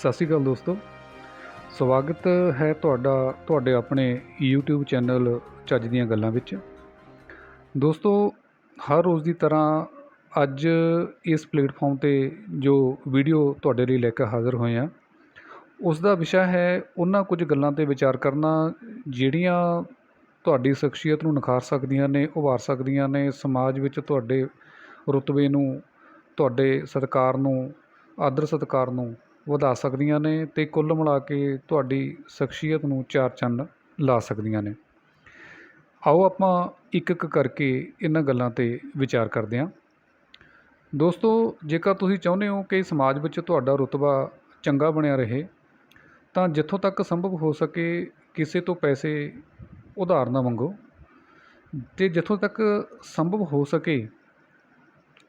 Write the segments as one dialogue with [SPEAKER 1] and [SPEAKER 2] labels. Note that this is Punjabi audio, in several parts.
[SPEAKER 1] ਸਤਿ ਸ਼੍ਰੀ ਅਕਾਲ ਦੋਸਤੋ। ਸਵਾਗਤ ਹੈ ਤੁਹਾਡਾ, ਤੁਹਾਡੇ ਆਪਣੇ YouTube ਚੈਨਲ ਚੱਜ ਦੀਆਂ ਗੱਲਾਂ ਵਿੱਚ। ਦੋਸਤੋ, ਹਰ ਰੋਜ਼ ਦੀ ਤਰ੍ਹਾਂ ਅੱਜ ਇਸ ਪਲੇਟਫਾਰਮ ਤੇ ਜੋ ਵੀਡੀਓ ਤੁਹਾਡੇ ਲਈ ਲੈ ਕੇ ਹਾਜ਼ਰ ਹੋਏ ਹਾਂ, ਉਸ ਦਾ ਵਿਸ਼ਾ ਹੈ ਉਹਨਾਂ ਕੁਝ ਗੱਲਾਂ ਤੇ ਵਿਚਾਰ ਕਰਨਾ, ਜਿਹੜੀਆਂ ਤੁਹਾਡੀ ਸ਼ਖਸੀਅਤ ਨੂੰ ਨਿਖਾਰ ਸਕਦੀਆਂ ਨੇ, ਉਭਾਰ ਸਕਦੀਆਂ ਨੇ, ਸਮਾਜ ਵਿੱਚ ਤੁਹਾਡੇ ਰੁਤਬੇ ਨੂੰ, ਤੁਹਾਡੇ ਸਤਿਕਾਰ ਨੂੰ, ਆਦਰ ਸਤਿਕਾਰ ਨੂੰ ਵਧਾ ਸਕਦੀਆਂ ਨੇ ਅਤੇ ਕੁੱਲ ਮਿਲਾ ਕੇ ਤੁਹਾਡੀ ਸ਼ਖਸੀਅਤ ਨੂੰ ਚਾਰ ਚੰਨ ਲਾ ਸਕਦੀਆਂ ਨੇ। ਆਓ ਆਪਾਂ ਇੱਕ ਇੱਕ ਕਰਕੇ ਇਹਨਾਂ ਗੱਲਾਂ 'ਤੇ ਵਿਚਾਰ ਕਰਦੇ ਹਾਂ। ਦੋਸਤੋ, ਜੇਕਰ ਤੁਸੀਂ ਚਾਹੁੰਦੇ ਹੋ ਕਿ ਸਮਾਜ ਵਿੱਚ ਤੁਹਾਡਾ ਰੁਤਬਾ ਚੰਗਾ ਬਣਿਆ ਰਹੇ, ਤਾਂ ਜਿੱਥੋਂ ਤੱਕ ਸੰਭਵ ਹੋ ਸਕੇ ਕਿਸੇ ਤੋਂ ਪੈਸੇ ਉਧਾਰ ਨਾ ਮੰਗੋ। ਅਤੇ ਜਿੱਥੋਂ ਤੱਕ ਸੰਭਵ ਹੋ ਸਕੇ,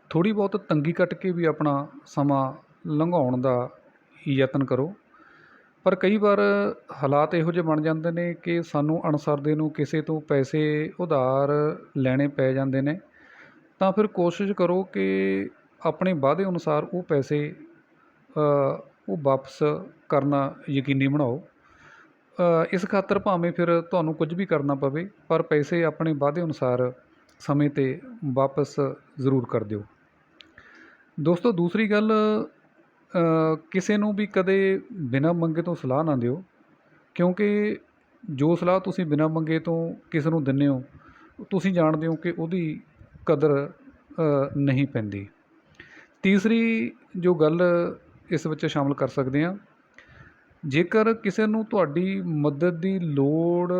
[SPEAKER 1] ਥੋੜ੍ਹੀ ਬਹੁਤ ਤੰਗੀ ਕੱਟ ਕੇ ਵੀ ਆਪਣਾ ਸਮਾਂ ਲੰਘਾਉਣ ਦਾ ਯਤਨ ਕਰੋ। ਪਰ ਕਈ ਵਾਰ ਹਾਲਾਤ ਇਹੋ ਜਿਹੇ ਬਣ ਜਾਂਦੇ ਨੇ ਕਿ ਸਾਨੂੰ ਅਣਸਰਦੇ ਨੂੰ ਕਿਸੇ ਤੋਂ ਪੈਸੇ, ਉਧਾਰ ਲੈਣੇ ਪੈ ਜਾਂਦੇ ਨੇ। ਤਾਂ ਫਿਰ ਕੋਸ਼ਿਸ਼ ਕਰੋ ਕਿ ਆਪਣੇ ਵਾਅਦੇ ਅਨੁਸਾਰ ਉਹ ਪੈਸੇ ਉਹ ਵਾਪਸ ਕਰਨਾ ਯਕੀਨੀ ਬਣਾਓ। ਇਸ ਖਾਤਰ ਭਾਵੇਂ ਫਿਰ ਤੁਹਾਨੂੰ ਕੁਝ ਵੀ ਕਰਨਾ ਪਵੇ, ਪਰ ਪੈਸੇ ਆਪਣੇ ਵਾਅਦੇ ਅਨੁਸਾਰ ਸਮੇਂ 'ਤੇ ਵਾਪਸ ਜ਼ਰੂਰ ਕਰ ਦਿਓ। ਦੋਸਤੋ, ਦੂਸਰੀ ਗੱਲ ਕਿਸੇ ਨੂੰ ਵੀ ਕਦੇ ਬਿਨਾਂ ਮੰਗੇ ਤੋਂ ਸਲਾਹ ਨਾ ਦਿਓ, ਕਿਉਂਕਿ ਜੋ ਸਲਾਹ ਤੁਸੀਂ ਬਿਨਾਂ ਮੰਗੇ ਤੋਂ ਕਿਸੇ ਨੂੰ ਦਿੰਦੇ ਹੋ, ਤੁਸੀਂ ਜਾਣਦੇ ਹੋ ਕਿ ਉਹਦੀ ਕਦਰ ਨਹੀਂ ਪੈਂਦੀ। ਤੀਸਰੀ ਜੋ ਗੱਲ ਇਸ ਵਿੱਚ ਸ਼ਾਮਲ ਕਰ ਸਕਦੇ ਹਾਂ, ਜੇਕਰ ਕਿਸੇ ਨੂੰ ਤੁਹਾਡੀ ਮਦਦ ਦੀ ਲੋੜ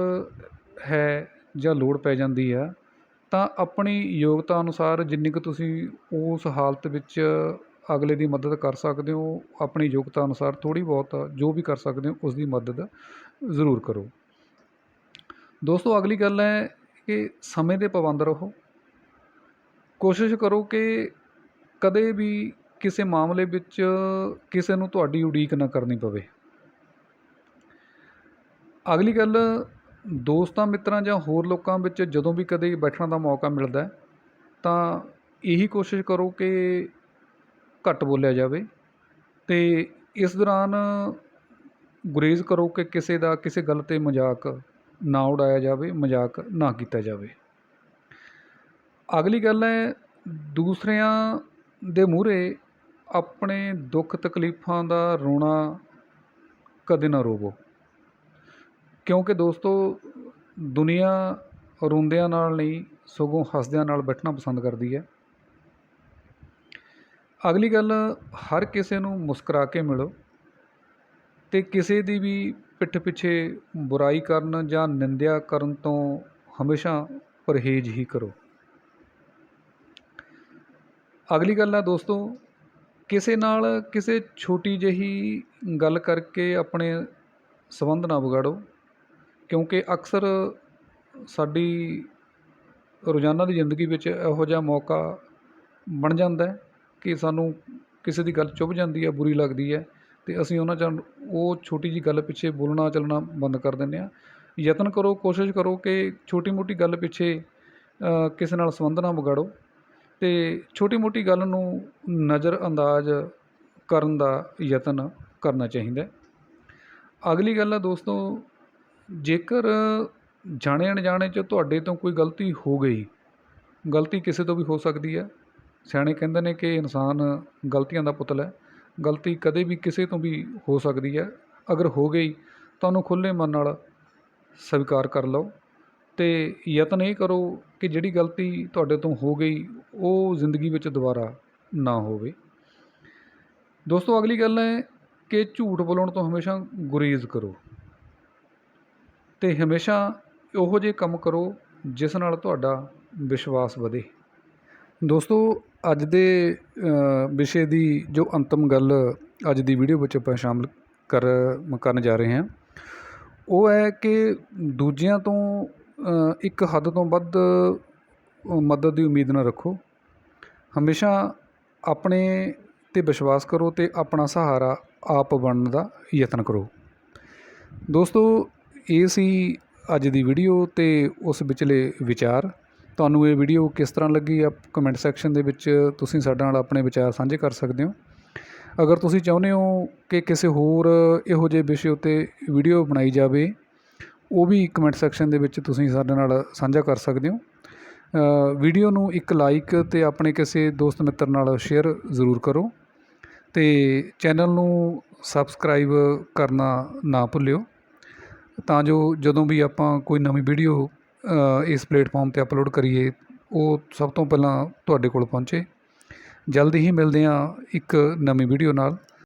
[SPEAKER 1] ਹੈ ਜਾਂ ਲੋੜ ਪੈ ਜਾਂਦੀ ਆ ਤਾਂ ਆਪਣੀ ਯੋਗਤਾ ਅਨੁਸਾਰ ਜਿੰਨੀ ਕੁ ਤੁਸੀਂ ਉਸ ਹਾਲਤ ਵਿੱਚ ਅਗਲੇ ਦੀ ਮਦਦ ਕਰ ਸਕਦੇ ਹੋ, ਆਪਣੀ ਯੋਗਤਾ ਅਨੁਸਾਰ ਥੋੜ੍ਹੀ ਬਹੁਤ ਜੋ ਵੀ ਕਰ ਸਕਦੇ ਹੋ ਉਸ ਦੀ ਮਦਦ ਜ਼ਰੂਰ ਕਰੋ। ਦੋਸਤੋ, ਅਗਲੀ ਗੱਲ ਹੈ ਕਿ ਸਮੇਂ ਦੇ ਪਾਬੰਦ ਰਹੋ। ਕੋਸ਼ਿਸ਼ ਕਰੋ ਕਿ ਕਦੇ ਵੀ ਕਿਸੇ ਮਾਮਲੇ ਵਿੱਚ ਕਿਸੇ ਨੂੰ ਤੁਹਾਡੀ ਉਡੀਕ ਨਾ ਕਰਨੀ ਪਵੇ। ਅਗਲੀ ਗੱਲ, ਦੋਸਤਾਂ, ਮਿੱਤਰਾਂ ਜਾਂ ਹੋਰ ਲੋਕਾਂ ਵਿੱਚ ਜਦੋਂ ਵੀ ਕਦੇ ਬੈਠਣ ਦਾ ਮੌਕਾ ਮਿਲਦਾ ਤਾਂ ਇਹੀ ਕੋਸ਼ਿਸ਼ ਕਰੋ ਕਿ ਘੱਟ ਬੋਲਿਆ ਜਾਵੇ ਅਤੇ ਇਸ ਦੌਰਾਨ ਗੁਰੇਜ਼ ਕਰੋ ਕਿ ਕਿਸੇ ਦਾ ਕਿਸੇ ਗੱਲ 'ਤੇ ਮਜ਼ਾਕ ਨਾ ਉਡਾਇਆ ਜਾਵੇ, ਮਜ਼ਾਕ ਨਾ ਕੀਤਾ ਜਾਵੇ। ਅਗਲੀ ਗੱਲ ਹੈ, ਦੂਸਰਿਆਂ ਦੇ ਮੂਹਰੇ ਆਪਣੇ ਦੁੱਖ ਤਕਲੀਫਾਂ ਦਾ ਰੋਣਾ ਕਦੇ ਨਾ ਰੋਵੋ। ਕਿਉਂਕਿ ਦੋਸਤੋ, ਦੁਨੀਆ ਰੋਂਦਿਆਂ ਨਾਲ ਨਹੀਂ, ਸਗੋਂ ਹੱਸਦਿਆਂ ਨਾਲ ਬੈਠਣਾ ਪਸੰਦ ਕਰਦੀ ਹੈ। ਅਗਲੀ ਗੱਲ, ਹਰ ਕਿਸੇ ਨੂੰ ਮੁਸਕਰਾ ਕੇ ਮਿਲੋ ਅਤੇ ਕਿਸੇ ਦੀ ਵੀ ਪਿੱਠ ਪਿੱਛੇ ਬੁਰਾਈ ਕਰਨ ਜਾਂ ਨਿੰਦਿਆ ਕਰਨ ਤੋਂ ਹਮੇਸ਼ਾ ਪਰਹੇਜ਼ ਹੀ ਕਰੋ। ਅਗਲੀ ਗੱਲ ਹੈ ਦੋਸਤੋ, ਕਿਸੇ ਨਾਲ ਕਿਸੇ ਛੋਟੀ ਜਿਹੀ ਗੱਲ ਕਰਕੇ ਆਪਣੇ ਸੰਬੰਧ ਨਾ ਵਿਗਾੜੋ, ਕਿਉਂਕਿ ਅਕਸਰ ਸਾਡੀ ਰੋਜ਼ਾਨਾ ਦੀ ਜ਼ਿੰਦਗੀ ਵਿੱਚ ਇਹੋ ਜਿਹਾ ਮੌਕਾ ਬਣ ਜਾਂਦਾ ਕਿ ਸਾਨੂੰ ਕਿਸੇ ਦੀ ਗੱਲ ਚੁੱਭ ਜਾਂਦੀ ਹੈ, ਬੁਰੀ ਲੱਗਦੀ ਹੈ ਅਤੇ ਅਸੀਂ ਉਹਨਾਂ 'ਚ ਉਹ ਛੋਟੀ ਜਿਹੀ ਗੱਲ ਪਿੱਛੇ ਬੋਲਣਾ ਚੱਲਣਾ ਬੰਦ ਕਰ ਦਿੰਦੇ ਹਾਂ। ਯਤਨ ਕਰੋ, ਕੋਸ਼ਿਸ਼ ਕਰੋ ਕਿ ਛੋਟੀ ਮੋਟੀ ਗੱਲ ਪਿੱਛੇ ਕਿਸੇ ਨਾਲ ਸੰਬੰਧ ਨਾ ਵਿਗਾੜੋ ਅਤੇ ਛੋਟੀ ਮੋਟੀ ਗੱਲ ਨੂੰ ਨਜ਼ਰ ਅੰਦਾਜ਼ ਕਰਨ ਦਾ ਯਤਨ ਕਰਨਾ ਚਾਹੀਦਾ ਅਗਲੀ ਗੱਲ ਹੈ ਦੋਸਤੋ, ਜੇਕਰ ਜਾਣੇ ਅਣਜਾਣੇ 'ਚ ਤੁਹਾਡੇ ਤੋਂ ਕੋਈ ਗਲਤੀ ਹੋ ਗਈ, ਗਲਤੀ ਕਿਸੇ ਤੋਂ ਵੀ ਹੋ ਸਕਦੀ ਹੈ। ਸਿਆਣੇ ਕਹਿੰਦੇ ਨੇ ਕਿ ਇਨਸਾਨ ਗਲਤੀਆਂ ਦਾ ਪੁਤਲਾ ਹੈ। ਗਲਤੀ ਕਦੇ ਵੀ ਕਿਸੇ ਤੋਂ ਵੀ ਹੋ ਸਕਦੀ ਹੈ। ਅਗਰ ਹੋ ਗਈ ਤਾਂ ਉਹਨੂੰ ਖੁੱਲ੍ਹੇ ਮਨ ਨਾਲ ਸਵੀਕਾਰ ਕਰ ਲਓ ਅਤੇ ਯਤਨ ਇਹ ਕਰੋ ਕਿ ਜਿਹੜੀ ਗਲਤੀ ਤੁਹਾਡੇ ਤੋਂ ਹੋ ਗਈ, ਉਹ ਜ਼ਿੰਦਗੀ ਵਿੱਚ ਦੁਬਾਰਾ ਨਾ ਹੋਵੇ। ਦੋਸਤੋ, ਅਗਲੀ ਗੱਲ ਹੈ ਕਿ ਝੂਠ ਬੋਲਣ ਤੋਂ ਹਮੇਸ਼ਾ ਗੁਰੇਜ਼ ਕਰੋ ਅਤੇ ਹਮੇਸ਼ਾ ਉਹੋ ਜਿਹੇ ਕੰਮ ਕਰੋ ਜਿਸ ਨਾਲ ਤੁਹਾਡਾ ਵਿਸ਼ਵਾਸ ਵਧੇ। ਦੋਸਤੋ, ਅੱਜ ਦੇ ਵਿਸ਼ੇ ਦੀ ਜੋ ਅੰਤਮ ਗੱਲ ਅੱਜ ਦੀ ਵੀਡੀਓ ਵਿੱਚ ਆਪਾਂ ਸ਼ਾਮਲ ਕਰ, ਕਰਨ ਜਾ ਰਹੇ ਹਾਂ, ਉਹ ਹੈ ਕਿ ਦੂਜਿਆਂ ਤੋਂ ਇੱਕ ਹੱਦ ਤੋਂ ਵੱਧ ਮਦਦ ਦੀ ਉਮੀਦ ਨਾ ਰੱਖੋ। ਹਮੇਸ਼ਾ ਆਪਣੇ 'ਤੇ ਵਿਸ਼ਵਾਸ ਕਰੋ ਅਤੇ ਆਪਣਾ ਸਹਾਰਾ ਆਪ ਬਣਨ ਦਾ ਯਤਨ ਕਰੋ। ਦੋਸਤੋ, ਇਹ ਸੀ ਅੱਜ ਦੀ ਵੀਡੀਓ ਅਤੇ ਉਸ ਵਿਚਲੇ ਵਿਚਾਰ। ਤੁਹਾਨੂੰ ਇਹ ਵੀਡੀਓ ਕਿਸ ਤਰ੍ਹਾਂ ਲੱਗੀ ਆਪ ਕਮੈਂਟ ਸੈਕਸ਼ਨ ਦੇ ਵਿੱਚ ਤੁਸੀਂ ਸਾਡੇ ਨਾਲ ਆਪਣੇ ਵਿਚਾਰ ਸਾਂਝੇ ਕਰ ਸਕਦੇ ਹੋ। ਅਗਰ ਤੁਸੀਂ ਚਾਹੁੰਦੇ ਹੋ ਕਿ ਕਿਸੇ ਹੋਰ ਇਹੋ ਜਿਹੇ ਵਿਸ਼ੇ ਉੱਤੇ ਵੀਡੀਓ ਬਣਾਈ ਜਾਵੇ, ਉਹ ਵੀ ਕਮੈਂਟ ਸੈਕਸ਼ਨ ਦੇ ਵਿੱਚ ਤੁਸੀਂ ਸਾਡੇ ਨਾਲ ਸਾਂਝਾ ਕਰ ਸਕਦੇ ਹੋ। ਵੀਡੀਓ ਨੂੰ ਇੱਕ ਲਾਈਕ ਅਤੇ ਆਪਣੇ ਕਿਸੇ ਦੋਸਤ ਮਿੱਤਰ ਨਾਲ ਸ਼ੇਅਰ ਜ਼ਰੂਰ ਕਰੋ ਅਤੇ ਚੈਨਲ ਨੂੰ ਸਬਸਕ੍ਰਾਈਬ ਕਰਨਾ ਨਾ ਭੁੱਲਿਓ। ਤਾਂ ਜੋ ਜਦੋਂ ਵੀ ਆਪਾਂ ਕੋਈ ਨਵੀਂ ਵੀਡੀਓ ਇਸ ਪਲੇਟਫਾਰਮ 'ਤੇ ਅਪਲੋਡ ਕਰੀਏ, ਉਹ ਸਭ ਤੋਂ ਪਹਿਲਾਂ ਤੁਹਾਡੇ ਕੋਲ ਪਹੁੰਚੇ। ਜਲਦੀ ਹੀ ਮਿਲਦੇ ਹਾਂ ਇੱਕ ਨਵੀਂ ਵੀਡੀਓ ਨਾਲ।